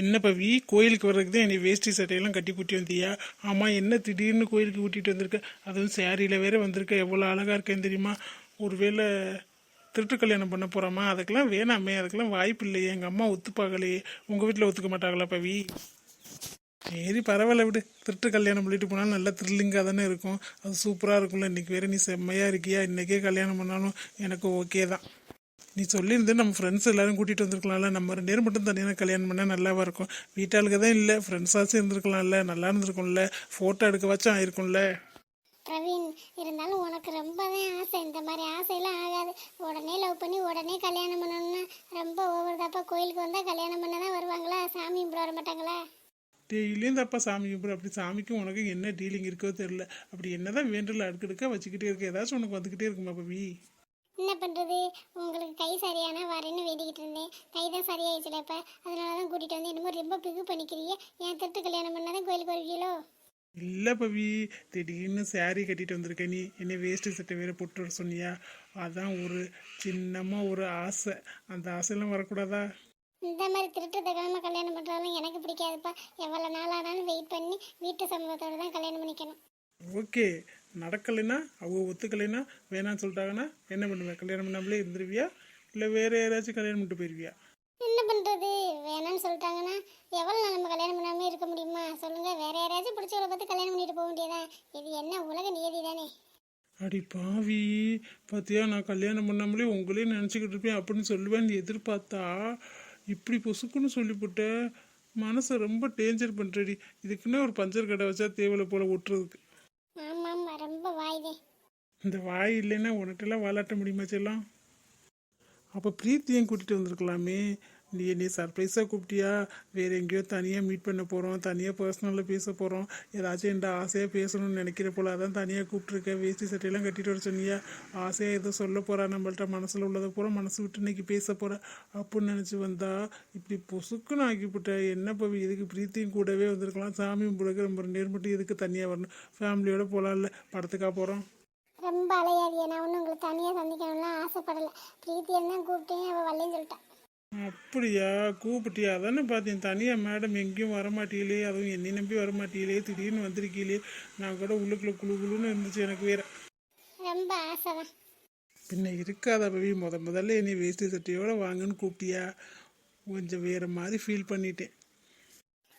என்ன பவி? கோயிலுக்கு வர்றதுக்கு தான் என்னை வேஷ்டி சட்டையெல்லாம் கட்டி கூட்டி வந்தியா? ஆமாம் என்ன திடீர்னு கோயிலுக்கு கூட்டிகிட்டு வந்திருக்க? அதுவும் சேரீயில் வேற வந்திருக்க. எவ்வளோ அழகாக இருக்கேன் தெரியுமா? ஒருவேளை திருட்டு கல்யாணம் பண்ண போகிறோமா அதுக்கெல்லாம் வேணாமே. அதுக்கெல்லாம் வாய்ப்பு இல்லையே. எங்கள் அம்மா ஒத்துப்பாகலையே உங்கள் வீட்டில் ஒத்துக்க மாட்டாங்களா பவி? சரி பரவாயில்ல விடு. திருட்டு கல்யாணம் பண்ணிட்டு போனாலும் நல்லா த்ரில்லிங்காக தானே இருக்கும். அது சூப்பராக இருக்கும்ல. இன்னைக்கு வேற நீ செம்மையாக இருக்கியா? இன்றைக்கே கல்யாணம் பண்ணாலும் எனக்கு ஓகே தான். நீ சொல்லியிருந்து நம்ம ஃப்ரெண்ட்ஸ் எல்லாரும் கூட்டிகிட்டு வந்திருக்கலாம்ல. நம்ம ரெண்டு பேரும் மட்டும் தனியாக கல்யாணம் பண்ணால் நல்லாவா இருக்கும். வீட்டாளுக்கு தான் இல்லை. ஃப்ரெண்ட்ஸாச்சும் இருந்திருக்கலாம்ல நல்லா இருந்திருக்கும்ல. ஃபோட்டோ எடுக்க வச்சும் ஆயிருக்கும்ல. பிரவீன் இருந்தாலும் உனக்கு ரொம்பவே ஆசை. இந்த மாதிரி ஆசையெல்லாம் ஆகாது. உடனே லவ் பண்ணி உடனே கல்யாணம் பண்ணணும்னா ரொம்ப ஓவர் தாப்பா கோயிலுக்கு வந்தால் கல்யாணம் பண்ண தான் வருவாங்களா? சாமி கும்பிட வர மாட்டாங்களா? டெய்லியும் தப்பா சாமி கும்பிடு. அப்படி சாமிக்கும் உனக்கு என்ன டீலிங் இருக்கோ தெரியல. அப்படி என்னதான் வேண்டல அடுக்கடுக்க வச்சுக்கிட்டே இருக்க. ஏதாச்சும் உனக்கு வந்துக்கிட்டே இருக்குமா பவி? என்ன பண்ணுறது உங்களுக்கு கை சரியானா வரேன்னு வேண்டிக்கிட்டு இருந்தேன். கை தான் சரியாயிடுச்சுல இப்போ. அதனால தான் கூட்டிகிட்டு வந்து என்னமோ ரொம்ப பிகு பண்ணிக்கிறீங்க. ஏன் திருட்டு கல்யாணம் பண்ணாதான் கோயிலுக்கு வருவீங்களோ? இல்லை பவி. திடீர்னு saree கட்டிட்டு வந்திருக்க நீ. என்ன வேஷ்டி சட்டை வேற போட்டு வர சொன்னியா? அதான் ஒரு சின்னமாக ஒரு ஆசை. அந்த ஆசையெல்லாம் வரக்கூடாதா? இந்த மாதிரி திருட்டு தகவலமாக கல்யாணம் பண்ணுறதும் எனக்கு பிடிக்காதுப்பா. எவ்வளோ நாள் ஆனாலும் வெயிட் பண்ணி வீட்டு சம்பவத்தோடு தான் கல்யாணம் பண்ணிக்கணும். ஓகே நடக்கலைன்னா அவங்க ஒத்துக்கலைன்னா வேணாம்னு சொல்லிட்டாங்கன்னா என்ன பண்ணுவேன்? கல்யாணம் பண்ணாமலே இருந்துருவியா? இல்லை வேற யாராச்சும் கல்யாணம் பண்ணிட்டு போயிருவியா? என்ன பண்ணுறது வேணாம்னு சொல்லிட்டாங்கன்னா எவ்வளோ நாள் நம்ம கல்யாணம் பண்ணாமல் இருக்க முடியுமா? சொல்லுங்கள் வேற யாராச்சும் பிடிச்சவளை பார்த்து கல்யாணம் பண்ணிட்டு போக வேண்டியதான் இது என்ன உலக நியதி தானே அடி பாவி. பார்த்தியா நான் கல்யாணம் பண்ணாமலே உங்களே நினச்சிக்கிட்டு இருப்பேன் அப்படின்னு சொல்லுவேன்னு எதிர்பார்த்தா இப்படி பொசுக்குன்னு சொல்லிவிட்ட மனசை ரொம்ப டேஞ்சர் பண்ணுறடி இதுக்குன்னே ஒரு பஞ்சர் கடை வச்சா தேவலை போல ஒட்டுறதுக்கு. ஆமாம் ரொம்ப வாய்தே. இந்த வாய் இல்லைன்னா உனட்டெல்லாம் வாலாட்ட முடியுமா செல்லம்? அப்போ பிரீத்தியும் கூட்டிகிட்டு வந்திருக்கலாமே. நீ என்னை சர்ப்ரைஸாக கூப்பிட்டியா? வேறு எங்கேயோ தனியாக மீட் பண்ண போகிறோம் தனியாக பர்சனலில் பேச போகிறோம் ஏதாச்சும் என்கிட்ட ஆசையாக பேசணும்னு நினைக்கிற போல அதான் தனியாக கூப்பிட்ருக்கேன் வேஷ்டி சட்டையெல்லாம் கட்டிட்டு வர சொன்னியா? ஆசையாக எதுவும் சொல்ல போகிறா நம்மள்ட்ட மனசில் உள்ளதை பூரா மனசு விட்டு இன்னைக்கு பேச போகிறா அப்படின்னு நினச்சி வந்தா இப்படி பொசுக்குன்னு ஆக்கிவிட்டேன் என்ன பவி இதுக்கு பிரீத்தியும் கூடவே வந்திருக்கலாம். சாமி கும்பிடுக்க நம்ம ரெண்டு மட்டும் இதுக்கு தனியாக வரணும்? ஃபேமிலியோடு போகலாம்ல படத்துக்காக போகிறோம் ரொம்ப அலையாதியா நான் ஒன்றும் உங்களுக்கு தனியாக சந்திக்கணும்லாம் ஆசைப்படலை. பிரீத்தியன் கூப்பிட்டேன் அவள் வரலன்னு சொல்லிட்டேன் அப்படியா? கூப்பிட்டியா? அதானே பார்த்தேன். தனியாக மேடம் எங்கேயும் வரமாட்டீங்களே. அதுவும் என்னை நம்பி வரமாட்டீங்களே. திடீர்னு வந்திருக்கீங்களே. நான் கூட உள்ளுக்குள்ள குழு குழுன்னு இருந்துச்சு எனக்கு வேற. ரொம்ப ஆசை தான் பின்ன இருக்காத பவி முத முதல்ல என்னை வேஷ்டி சட்டையோட வாங்கன்னு கூப்பிட்டியா? கொஞ்சம் வேற மாதிரி ஃபீல் பண்ணிட்டேன்.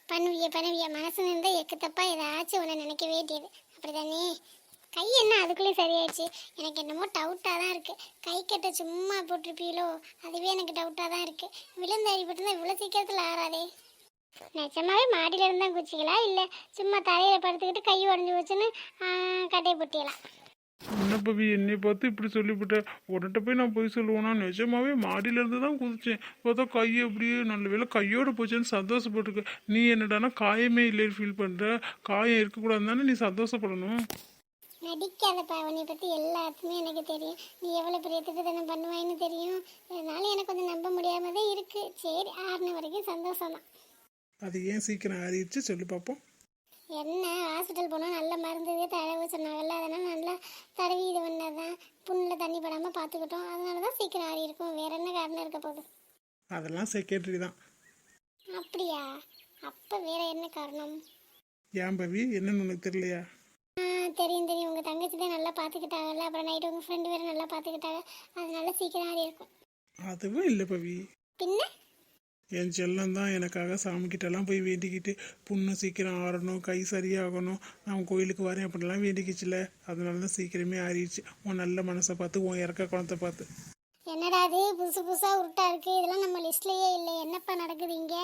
பண்ணுவிய பண்ணுவிய. மனசு நின்று எக்கு தப்பா ஏதாச்சும் ஒன்று நினைக்க வேண்டியது. அப்படிதானே? கை என்ன? அதுக்குள்ளேயும் சரியாயிடுச்சு. எனக்கு என்னமோ டவுட்டாக தான் இருக்குது கை கட்ட சும்மா போட்டிருப்பீங்களோ அதுவே எனக்கு டவுட்டாக தான் இருக்குது விழுந்து அடிபட்டு இவ்வளோ சீக்கிரத்தில் ஆறாதே. நிஜமாவே மாடியில் இருந்தால் குச்சிக்கலாம் இல்லை சும்மா தலையில் படுத்துக்கிட்டு கை உடஞ்சி வச்சுன்னு கட்டையை பொட்டிக்கலாம் என்ன பவி என்னை பார்த்து இப்படி சொல்லிவிட்ட. உடனே போய் நான் போய் சொல்லுவேனா? நிஜமாவே மாடியில இருந்து தான் குதிச்சேன். பார்த்தா கை அப்படியே நல்ல வேலை கையோடு போச்சேன்னு சந்தோஷப்பட்டுருக்க. நீ என்னடானா காயமே இல்லைன்னு ஃபீல் பண்ணுற காயம் இருக்கக்கூடாது தானே நீ சந்தோஷப்படணும். நடிக்காதப்பா உன்னை பற்றி எல்லாத்துமே எனக்கு தெரியும். நீ எவ்வளோ பெரிய திட்டத்தனம் பண்ணுவாயின்னு தெரியும். இதனால எனக்கு கொஞ்சம் நம்ப முடியாம தான் இருக்குது சரி ஆறுன வரைக்கும் சந்தோஷம் தான் அது ஏன் சீக்கிரம் ஆறிடுச்சு? சொல்லி பார்ப்போம் என்ன ஹாஸ்பிட்டல் போனால் நல்ல மருந்து தடவை சொன்னாங்கல்ல அதனால் நல்லா தடவி இது பண்ணதான் புண்ணில் தண்ணி படாமல் பார்த்துக்கிட்டோம் அதனால தான் சீக்கிரம் ஆறி இருக்கும் வேற என்ன காரணம் இருக்க போகுது? அதெல்லாம் செக்ரட்டரி தான். அப்படியா? அப்போ வேற என்ன காரணம்? ஏன் பவி? என்னன்னு உனக்கு தெரியலையா? தெரியும் தெரியும். உங்கள் தங்கச்சி தான் நல்லா பார்த்துக்கிட்டாங்கல்ல அப்புறம் நைட்டு உங்கள் ஃப்ரெண்டு வேறு நல்லா பார்த்துக்கிட்டாங்க அதனால சீக்கிரம் ஆறி இருக்கும். அதுவும் இல்லை பவி. பின்ன? என் செல்லம் தான் எனக்காக சாமிக்கிட்டலாம் போய் வேண்டிக்கிட்டு புண்ணு சீக்கிரம் ஆறணும் கை சரியாகணும். நான் கோயிலுக்கு வரேன் அப்படிலாம் வேண்டிக்கிச்சுல அதனால தான் சீக்கிரமே ஆறிடுச்சு. உன் நல்ல மனசை பார்த்து உன் இறக்க குணத்தை பார்த்து. என்னடா அது புதுசு புதுசாக உருட்டா இருக்கு. இதெல்லாம் நம்ம லிஸ்ட்லேயே இல்லை என்னப்பா நடக்குது இங்கே?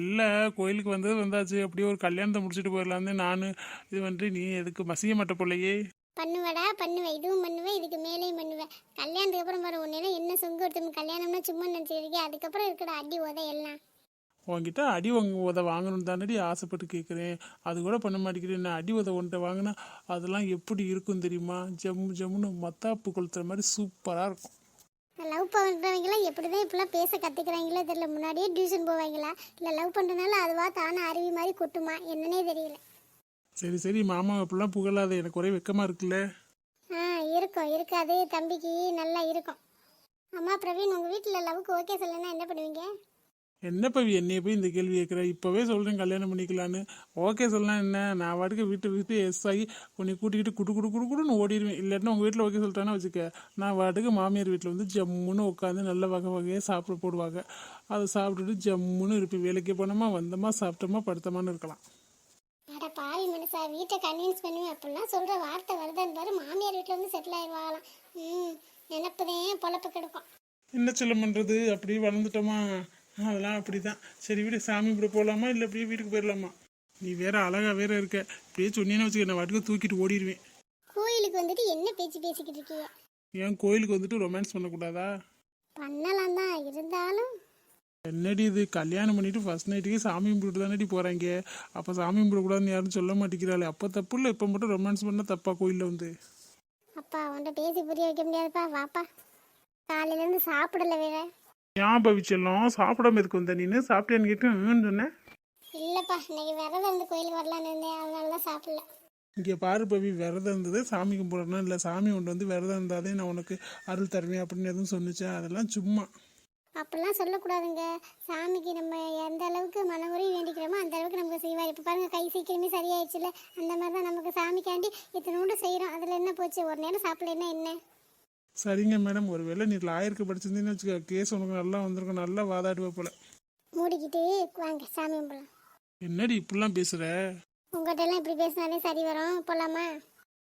இல்லை கோயிலுக்கு வந்தது வந்தாச்சு. அப்படியே ஒரு கல்யாணத்தை முடிச்சுட்டு போயிடலான்னு நான். இது வந்துட்டு நீ எதுக்கு மசிய மாட்ட போலையே? பண்ணுவடா பண்ணுவேன் இதுவும் பண்ணுவேன் இதுக்கு மேலேயும் பண்ணுவேன் கல்யாணத்துக்கு அப்புறம் பாரு உன்ன என்ன சொங்க ஒருத்தம் கல்யாணம்னா சும்மா நினச்சிருக்கேன் அதுக்கப்புறம் இருக்கிற அடி உதை எல்லாம். உன்கிட்ட அடி வாங்க உத வாங்கணும் தானடி ஆசைப்பட்டு கேட்குறேன் அது கூட பண்ண மாட்டேங்கிறேன். நான் அடி உத உன்ட்ட வாங்கினா அதெல்லாம் எப்படி இருக்கும் தெரியுமா? ஜம்மு ஜம்முன்னு மத்தாப்பு கொளுத்துற மாதிரி சூப்பராக இருக்கும். லவ் பண்ணுறவங்களாம் எப்படி தான் இப்படிலாம் பேச கற்றுக்குறாங்களோ தெரியல. முன்னாடியே டியூஷன் போவாங்களா? இல்லை லவ் பண்ணுறதுனால அதுவா தானே அருவி மாதிரி கொட்டுமா? என்னன்னே தெரியல. சரி சரி மாமா அப்படிலாம் புகழாத. எனக்கு ஒரே வெக்கமாக இருக்குல்ல. ஆ இருக்கும் இருக்காது. தம்பிக்கு நல்லா இருக்கும். அம்மா பிரவீன் உங்கள் வீட்டில் லவ்க்கு ஓகே சொல்லுன்னா என்ன பண்ணுவீங்க? என்ன பவி என்னைய போய் இந்த கேள்வி கேட்குற இப்போவே சொல்கிறேன் கல்யாணம் பண்ணிக்கலான்னு. ஓகே சொல்லலாம் என்ன? நான் வாட்டுக்கு வீட்டை விட்டு எஸ் ஆகி உன்னை கூட்டிக்கிட்டு குடு குடு குடு குடுன்னு ஓடிடுவேன். இல்லாட்டினா உங்கள் வீட்டில் ஓகே சொல்லிட்டானா வச்சுக்க. நான் வாட்டுக்கு மாமியார் வீட்டில் வந்து ஜம்முன்னு உட்காந்து நல்ல வகை வகையாக சாப்பிட போடுவாங்க. அதை சாப்பிட்டுட்டு ஜம்முன்னு இருப்பேன். வேலைக்கு போனோமா வந்தோமா சாப்பிட்டோமா படுத்தோமான்னு இருக்கலாம். அட பாவி மனுஷா வீட்டை கன்வின்ஸ் பண்ணுவேன் அப்படிலாம் சொல்கிற வார்த்தை வருதான்னு பாரு. மாமியார் வீட்டில் வந்து செட்டில் ஆயிடுவாங்களாம். ம் நினப்புதேன் பொழப்பு கெடுக்கும். என்ன சொல்ல பண்ணுறது அப்படியே வளர்ந்துட்டோமா? அதெல்லாம் அப்படி தான் சரி வீடு சாமி கும்பிட போகலாமா இல்லை அப்படியே வீட்டுக்கு போயிடலாமா நீ வேற அழகா வேற இருக்க. இப்படியே சொன்னீன்னு வச்சுக்க நான் வாட்டுக்கு தூக்கிட்டு ஓடிடுவேன் கோயிலுக்கு வந்துட்டு என்ன பேச்சு பேசிக்கிட்டு இருக்கீங்க ஏன் கோயிலுக்கு வந்துட்டு ரொமான்ஸ் பண்ணக்கூடாதா? பண்ணலாம் தான் இருந்தாலும். என்னடி இது கல்யாணம் பண்ணிட்டு ஃபர்ஸ்ட் நைட்டுக்கே சாமி கும்பிட்டு தானடி போகிறாங்க அப்போ சாமி கும்பிடக்கூடாதுன்னு யாரும் சொல்ல மாட்டேங்கிறாளே. அப்போ தப்பு இல்லை இப்போ மட்டும் ரொமான்ஸ் பண்ணால் தப்பா கோயிலில் வந்து. அப்பா உன்கிட்ட பேசி புரிய வைக்க முடியாதுப்பா. வாப்பா. காலையிலேருந்து சாப்பிடல வேற. ஏன் பவிச்செல்லாம் சாப்பிடாம எதுக்கு வந்த நீனு. சாப்பிட்டேன்னு கேட்டு சொன்னேன் இல்லைப்பா இன்னைக்கு விரதம் இருந்து கோயிலுக்கு வரலான்னு இருந்தேன். அதனால தான் சாப்பிடல. இங்கே பாரு பவி விரதம் இருந்தது. சாமி கும்பிடணும் இல்லை. சாமி கொண்டு வந்து விரதம் இருந்தாலே நான் உனக்கு அருள் தருவேன் அப்படின்னு எதுவும் சொன்னுச்சா? அதெல்லாம் சும்மா. அப்படிலாம் சொல்லக்கூடாதுங்க. சாமிக்கு நம்ம எந்த அளவுக்கு மனமுறை வேண்டிக்கிறோமோ அந்த அளவுக்கு நமக்கு செய்வார். இப்போ பாருங்க கை சீக்கிரமே சரியாயிடுச்சுல. அந்த மாதிரி தான் நமக்கு சாமிக்காண்டி இத்தனோண்டு செய்கிறோம் அதில் என்ன போச்சு? ஒரு நேரம் சாப்பிடலன்னா என்ன? சரிங்க மேடம். ஒருவேளை நீ லாயருக்கு படிச்சிருந்தீங்கன்னு வச்சுக்க கேஸ் உனக்கு நல்லா வந்திருக்கும். நல்லா வாதாடுவ போல. மூடிக்கிட்டு வாங்க சாமி கும்பிடலாம். என்னடி இப்படிலாம் பேசுற? உங்கள்கிட்ட எல்லாம் இப்படி பேசினாலே சரி வரும். போலாமா?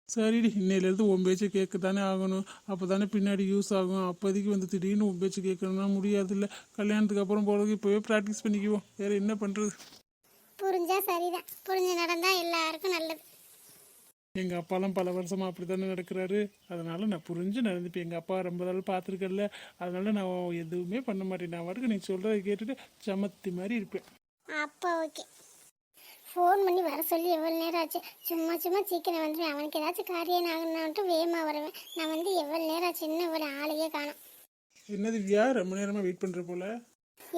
சரிடி. இன்னையிலேருந்து உன் பேச்சு கேட்க தானே ஆகணும். அப்போ தானே பின்னாடி யூஸ் ஆகும். அப்போதைக்கு வந்து திடீர்னு உன் பேச்சு கேட்கணும்னா முடியாதுல்ல. கல்யாணத்துக்கு அப்புறம் போகிறதுக்கு இப்போவே ப்ராக்டிஸ் பண்ணிக்குவோம். வேற என்ன பண்ணுறது புரிஞ்சா சரிதான். புரிஞ்சு நடந்தா எல்லாருக்கும் நல்லது. எங்கள் அப்பாலாம் பல வருஷமாக அப்படி தானே நடக்கிறாரு. அதனால நான் புரிஞ்சு நடந்துப்பேன். எங்கள் அப்பா ரொம்ப நாள் பார்த்துருக்கல அதனால நான் எதுவுமே பண்ண மாட்டேன். நான் வாட்டுக்கு நீ சொல்கிறத கேட்டுட்டு சமத்தி மாதிரி இருப்பேன். அப்போ ஓகே. ஃபோன் பண்ணி வர சொல்லி எவ்வளோ நேரம் ஆச்சு? சும்மா சும்மா சீக்கிரம் வந்துடுவேன் அவனுக்கு ஏதாச்சும் காரியம் ஆகணும்ட்டு வேகமாக வருவேன். நான் வந்து எவ்வளோ நேரம் ஆச்சு? இன்னும் ஒரு ஆளையே காணும். என்னது வியா? ரொம்ப நேரமாக வெயிட் பண்ணுற போல.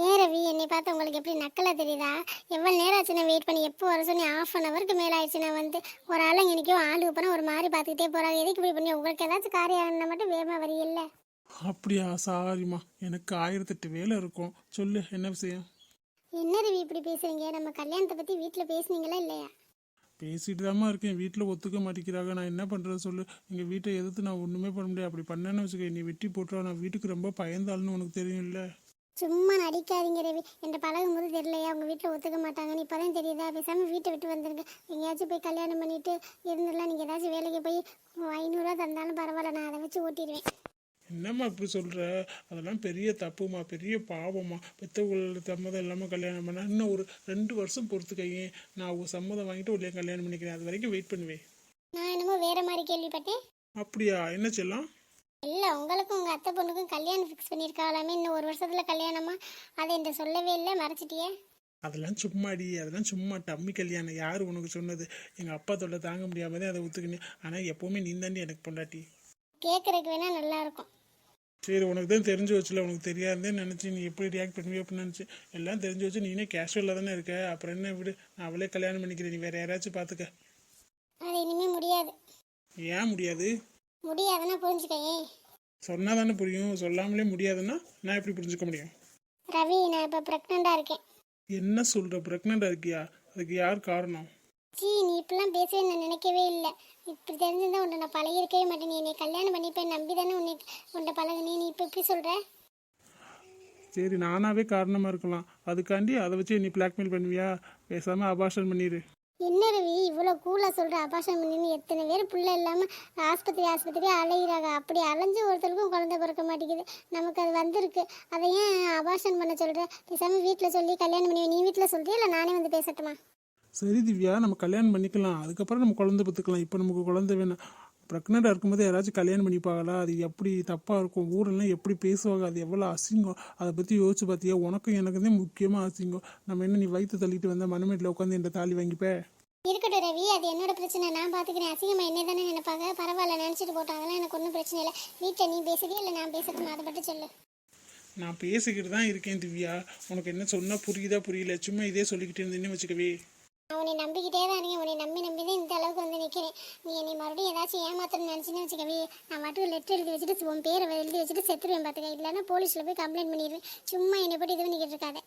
ஏன் ரவி? என்னை பார்த்து உங்களுக்கு எப்படி நக்கலா தெரியுதா? எவ்வளோ நேரம் ஆச்சு நான் வெயிட் பண்ணி எப்போ வர சொல்லி ஆஃப் அன் ஹவருக்கு மேலே ஆயிடுச்சு. நான் வந்து ஒரு ஆள் எனக்கோ ஆளு போனால் ஒரு மாதிரி பார்த்துக்கிட்டே போகிறாங்க எதுக்கு இப்படி பண்ணி? உங்களுக்கு ஏதாச்சும் காரியம் ஆகணும்னா மட்டும் வேகமாக வரீல்ல அப்படியா? சாரிம்மா எனக்கு ஆயிரத்தெட்டு வேலை இருக்கும். சொல்லு என்ன விஷயம்? என்ன ரவி இப்படி பேசுறீங்க? நம்ம கல்யாணத்தை பற்றி வீட்டில் பேசுனீங்களா இல்லையா? பேசிட்டு தாம்மா இருக்கேன். வீட்டில் ஒத்துக்க மாட்டேங்கிறாங்க. நான் என்ன பண்ணுறது சொல்லு? எங்கள் வீட்டை எதிர்த்து நான் ஒன்றுமே பண்ண முடியாது. அப்படி பண்ணேன்னு வச்சுக்க. நீ வெட்டி போட்டுருவா. நான் வீட்டுக்கு ரொம்ப பயந்தாள்னு உனக்கு தெரியும்ல. சும்மா நடிக்காதீங்க ரவி. என்கிட்ட பழகும் போது தெரியலையா? உங்கள் வீட்டில் ஒத்துக்க மாட்டாங்கன்னு இப்போ தான் தெரியுதா? பேசாமல் வீட்டை விட்டு வந்துருங்க. எங்கேயாச்சும் போய் கல்யாணம் பண்ணிட்டு இருந்துடலாம். நீங்கள் ஏதாச்சும் வேலைக்கு போய் ஐநூறுரூவா தந்தாலும் பரவாயில்ல. நான் அதை வச்சு ஓட்டிடுவேன். என்னம்மா இப்படி சொல்கிற அதெல்லாம் பெரிய தப்புமா பெரிய பாவம்மா. பெற்றவங்களோட சம்மதம் இல்லாமல் கல்யாணம் பண்ணா இன்னும் ஒரு ரெண்டு வருஷம் பொறுத்துக்கையே. நான் அவங்க சம்மதம் வாங்கிட்டு உள்ளே கல்யாணம் பண்ணிக்கிறேன். அது வரைக்கும் வெயிட் பண்ணுவேன். நான் என்னமோ வேற மாதிரி கேள்விப்பட்டேன். அப்படியா? என்ன செல்லம்? இல்லை உங்களுக்கும் உங்கள் அத்தை பொண்ணுக்கும் கல்யாணம் ஃபிக்ஸ் பண்ணியிருக்காங்களாமே? இன்னும் ஒரு வருஷத்தில் கல்யாணமா? அதை என்கிட்ட சொல்லவே இல்லை மறைச்சிட்டியே? அதெல்லாம் சும்மாடி அதெல்லாம் சும்மா டம்மி கல்யாணம். யார் உனக்கு சொன்னது? எங்கள் அப்பா தொல்லை தாங்க முடியாம தான் அதை ஒத்துக்கினேன். ஆனால் எப்போவுமே நீ தாண்டி எனக்கு பொண்டாட்டி. கேட்குறதுக்கு வேணால் நல்லா இருக்கும் சரி உனக்கு தான் தெரிஞ்சு வச்சுல உனக்கு தெரியாதே நினச்சி நீ எப்படி ரியாக்ட் பண்ணுவியோ அப்படின்னு நினச்சி. எல்லாம் தெரிஞ்சு வச்சு நீனே கேஷுவலாக தானே இருக்க? அப்புறம் என்ன விடு? நான் அவளே கல்யாணம் பண்ணிக்கிறேன். நீ வேற யாராச்சும் பார்த்துக்க அது இனிமேல் முடியாது. ஏன் முடியாது? முடியாதுன்னா புரிஞ்சுக்கேன் சொன்னால் தானே புரியும். சொல்லாமலே முடியாதுன்னா நான் எப்படி புரிஞ்சுக்க முடியும்? ரவி நான் இப்போ ப்ரெக்னெண்ட்டாக இருக்கேன். என்ன சொல்கிற ப்ரெக்னெண்ட்டாக இருக்கியா? அதுக்கு யார் காரணம்? சீ நீ இப்படிலாம் பேசவே நான் நினைக்கவே இல்லை. இப்படி தெரிஞ்சிருந்தா உன்னை நான் பழகிருக்கவே மாட்டேன். நீ என்னை கல்யாணம் பண்ணிப்பேன் நம்பி தானே உன்னை உன்னை பழகுனே. நீ இப்போ எப்படி சொல்கிற சரி நானாவே காரணமாக இருக்கலாம். அதுக்காண்டி அதை வச்சு நீ பிளாக்மெயில் பண்ணுவியா? பேசாமல் அபாஷன் பண்ணிடு என்ன ரவி இவ்வளோ கூலாக சொல்கிற அபாஷம் பண்ணின்னு எத்தனை பேர் பிள்ளை இல்லாமல் ஆஸ்பத்திரி ஆஸ்பத்திரி அலையிறாங்க. அப்படி அலைஞ்சு ஒருத்தருக்கும் குழந்த பிறக்க மாட்டேங்குது. நமக்கு அது வந்திருக்கு. அதை ஏன் அபாஷன் பண்ண சொல்கிற பேசாமல் வீட்டில் சொல்லி கல்யாணம் பண்ணி நீ வீட்டில் சொல்றியா? இல்லை நானே வந்து பேசட்டுமா? சரி திவ்யா நம்ம கல்யாணம் பண்ணிக்கலாம். அதுக்கப்புறம் நம்ம குழந்தை பார்த்துக்கலாம் இப்போ நமக்கு குழந்தை வேணும். ப்ரெக்னெண்ட்டாக இருக்கும்போது யாராச்சும் கல்யாணம் பண்ணிப்பாங்களா? அது எப்படி தப்பாக இருக்கும்? ஊரெல்லாம் எப்படி பேசுவாங்க? அது எவ்வளோ அசிங்கம்? அதை பற்றி யோசிச்சு பார்த்தியா உனக்கும் எனக்கு தான் முக்கியமாக அசிங்கம். நம்ம என்ன நீ வயிற்று தள்ளிட்டு வந்தால் மனமேட்டில் உட்காந்து என்ற தாலி வாங்கிப்ப? இருக்கட்டும் ரவி அது என்னோட பிரச்சனை. நான் பார்த்துக்கிறேன் அசிங்கமாக என்ன தானே நினைப்பாங்க? பரவாயில்ல நினச்சிட்டு போட்டாங்க அதெல்லாம் எனக்கு ஒன்றும் பிரச்சனை இல்லை. வீட்டில் நீ பேசுறியா இல்லை நான் பேசட்டுமா அதை மட்டும் சொல்லு. நான் பேசிக்கிட்டு தான் இருக்கேன் திவ்யா. உனக்கு என்ன சொன்னால் புரியுதா புரியல? சும்மா இதே சொல்லிக்கிட்டு இருந்தேன்னு வச்சுக்கவே. உன்னை நம்பிக்கிட்டே தான் இருக்கேன். உன்னை நம்பி நம்பி தான் இந்த அளவுக்கு வந்து நிற்கிறேன் நீ என்னை மறுபடியும் ஏதாச்சும் ஏமாத்தணும்னு நினச்சின்னு வச்சுக்கவே நான் மட்டும் லெட்டர் எழுதி வச்சுட்டு உன் பேரை எழுதி வச்சுட்டு செத்துருவேன் பார்த்துக்க இல்லைன்னா போலீஸில் போய் கம்ப்ளைண்ட் பண்ணிடுவேன். சும்மா என்னை போட்டு இது பண்ணிக்கிட்டு இருக்காத.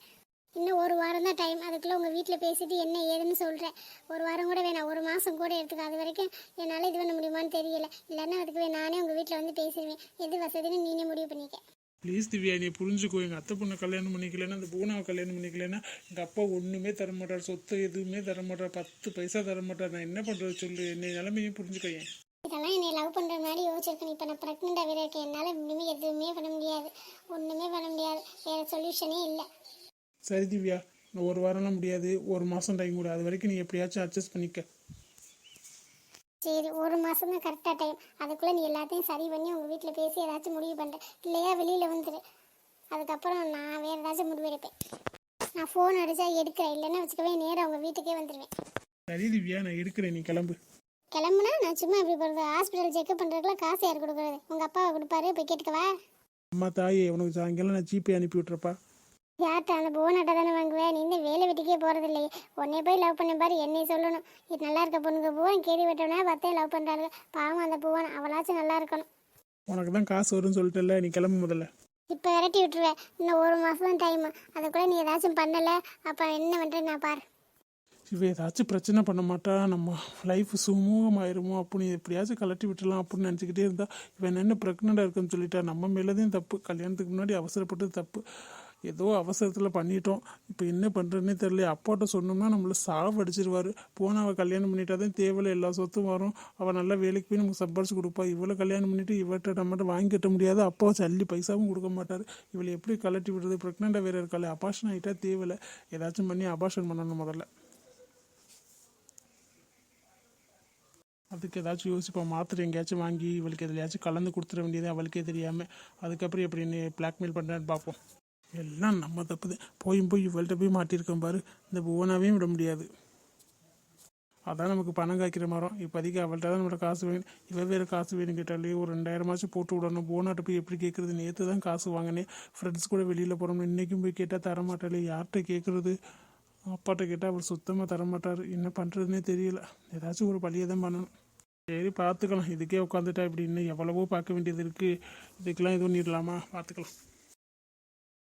இன்னும் ஒரு வாரம் தான் டைம் அதுக்குள்ளே உங்கள் வீட்டில் பேசிட்டு என்ன ஏதுன்னு சொல்கிறேன் ஒரு வாரம் கூட வேணாம். ஒரு மாதம் கூட எடுத்துக்க. அது வரைக்கும் என்னால் இது பண்ண முடியுமான்னு தெரியல. இல்லைன்னா அதுக்கு நானே உங்கள் வீட்டில் வந்து பேசிடுவேன். எது வசதின்னு நீனே முடிவு பண்ணிக்க. ப்ளீஸ் திவ்யா நீ புரிஞ்சுக்கோ. எங்கள் அத்தை பொண்ணை கல்யாணம் பண்ணிக்கலன்னா அந்த பூனாவை கல்யாணம் பண்ணிக்கலன்னா எங்கள் அப்பா ஒன்றுமே தர மாட்டார். சொத்து எதுவுமே தர மாட்டார். பத்து பைசா தர மாட்டார். நான் என்ன பண்ணுறது சொல்லு? என்னை நிலைமையும் புரிஞ்சுக்கோயேன் இதெல்லாம் என்னை லவ் பண்ணுற மாதிரி யோசிச்சிருக்கேன். இப்போ நான் ப்ரெக்னெண்ட்டாக வேறு இருக்கேன் என்னால் இனிமேல் எதுவுமே பண்ண முடியாது. ஒன்றுமே பண்ண முடியாது. வேறு சொல்யூஷனே இல்லை. சரி திவ்யா நான் ஒரு வாரம்லாம் முடியாது. ஒரு மாதம் டைம் கூட. அது வரைக்கும் நீ எப்படியாச்சும் அட்ஜஸ்ட் பண்ணிக்க. சரி ஒரு மாதம் தான் கரெக்டாக டைம் அதுக்குள்ளே நீ எல்லாத்தையும் சரி பண்ணி உங்கள் வீட்டில் பேசி ஏதாச்சும் முடிவு பண்ணுறேன் இல்லையா வெளியில் வந்துடு அதுக்கப்புறம் நான் வேறு ஏதாச்சும் முடிவு எடுப்பேன். நான் ஃபோன் அடித்தா எடுக்கிறேன். இல்லைன்னா வச்சுக்கவே நேராக உங்கள் வீட்டுக்கே வந்துடுவேன் சரி திவ்யா நான் எடுக்கிறேன். நீ கிளம்பு. கிளம்புனா நான் சும்மா எப்படி போகிறது ஹாஸ்பிட்டல் செக்அப் பண்ணுறதுக்குலாம் காசு யார் கொடுக்குறது? உங்கள் அப்பாவை கொடுப்பாரு போய் கேட்டுக்கவா? அம்மா தாயே உனக்கு சாயங்காலம் நான் ஜிபே அனுப்பி விட்றப்பா யார்கிட்ட அந்த போனாட்ட தானே வாங்குவேன் நீ இந்த வேலை வெட்டிக்கே போகிறது இல்லையே உன்னை போய் லவ் பண்ண பாரு என்னை சொல்லணும். இது நல்லா இருக்க பொண்ணுங்க. பூவன் கேடி வெட்டவனா பார்த்தே லவ் பண்ணுறாங்க பாவம் அந்த பூவன் அவளாச்சும் நல்லா இருக்கணும். உனக்கு தான் காசு வரும்னு சொல்லிட்டல நீ கிளம்பு முதல்ல. இப்போ விரட்டி விட்டுருவேன் இன்னும் ஒரு மாதம் தான் டைம் அதுக்குள்ளே நீ ஏதாச்சும் பண்ணலை. அப்போ என்ன பண்ணுறேன்னு நான் பாரு. இவ ஏதாச்சும் பிரச்சனை பண்ண மாட்டா. நம்ம லைஃப் சுமூகமாயிருமோ? அப்படின்னு எப்படியாச்சும் கலட்டி விட்டுலாம் அப்படின்னு நினச்சிக்கிட்டே இருந்தா இவன் என்ன ப்ரெக்னெண்ட்டாக இருக்குன்னு சொல்லிட்டா? நம்ம மேலதையும் தப்பு. கல்யாணத்துக்கு முன்னாடி அவசரப்பட்டது தப்பு. ஏதோ அவசரத்தில் பண்ணிட்டோம். இப்போ என்ன பண்ணுறதுனே தெரியல. அப்பாட்ட சொன்னோம்னா நம்மளை சாவடிச்சிருவாரு போனால் அவள் கல்யாணம் பண்ணிட்டா தான் தேவையில்ல எல்லா சொத்தும் வரும். அவள் நல்லா வேலைக்கு போய் நமக்கு சம்பாரிச்சு கொடுப்பா. இவளை கல்யாணம் பண்ணிட்டு இவர்கிட்ட நம்மகிட்ட வாங்கி கட்ட முடியாது. அப்பாவை சல்லி பைசாவும் கொடுக்க மாட்டார். இவளை எப்படி கலட்டி விடுறது? ப்ரெக்னெண்ட்டாக வேறு இருக்காளே. அபாஷன் ஆகிட்டா தேவையில்ல. ஏதாச்சும் பண்ணி அபாஷன் பண்ணணும் முதல்ல. அதுக்கு ஏதாச்சும் யோசிப்போம். மாத்திரை எங்கேயாச்சும் வாங்கி இவளுக்கு எதுலையாச்சும் கலந்து கொடுத்துட வேண்டியது அவளுக்கே தெரியாமல் அதுக்கப்புறம் எப்படி நீ பிளாக்மெயில் பண்ணுறான்னு பார்ப்போம். எல்லாம் நம்ம தப்பு தான் போயும் போய் இவள்கிட்ட போய் மாட்டியிருக்கோம் பாரு. இந்த புவனாவையும் விட முடியாது. அதான் நமக்கு பணம் காய்க்கிற மரம். இப்போதைக்கு அவள்கிட்ட தான் நம்மளோட காசு வேணும். இவ வேறு காசு வேணும் கேட்டாலே ஒரு ரெண்டாயிரமாச்சும் போட்டு விடணும். போனாட்ட போய் எப்படி கேட்குறது? நேற்று தான் காசு வாங்கினேன். ஃப்ரெண்ட்ஸ் கூட வெளியில் போகிறோம் இன்றைக்கும் போய் கேட்டால் தரமாட்டாளே. யார்கிட்ட கேட்குறது? அப்பாட்ட கேட்டால் அவர் சுத்தமாக தரமாட்டார். என்ன பண்ணுறதுனே தெரியல. ஏதாச்சும் ஒரு பழியை தான் பண்ணணும். சரி பார்த்துக்கலாம். இதுக்கே உட்காந்துட்டா இப்படி இன்னும் எவ்வளவோ பார்க்க வேண்டியது இருக்குது இதுக்கெல்லாம் எதுவும் பண்ணிடலாமா பார்த்துக்கலாம்.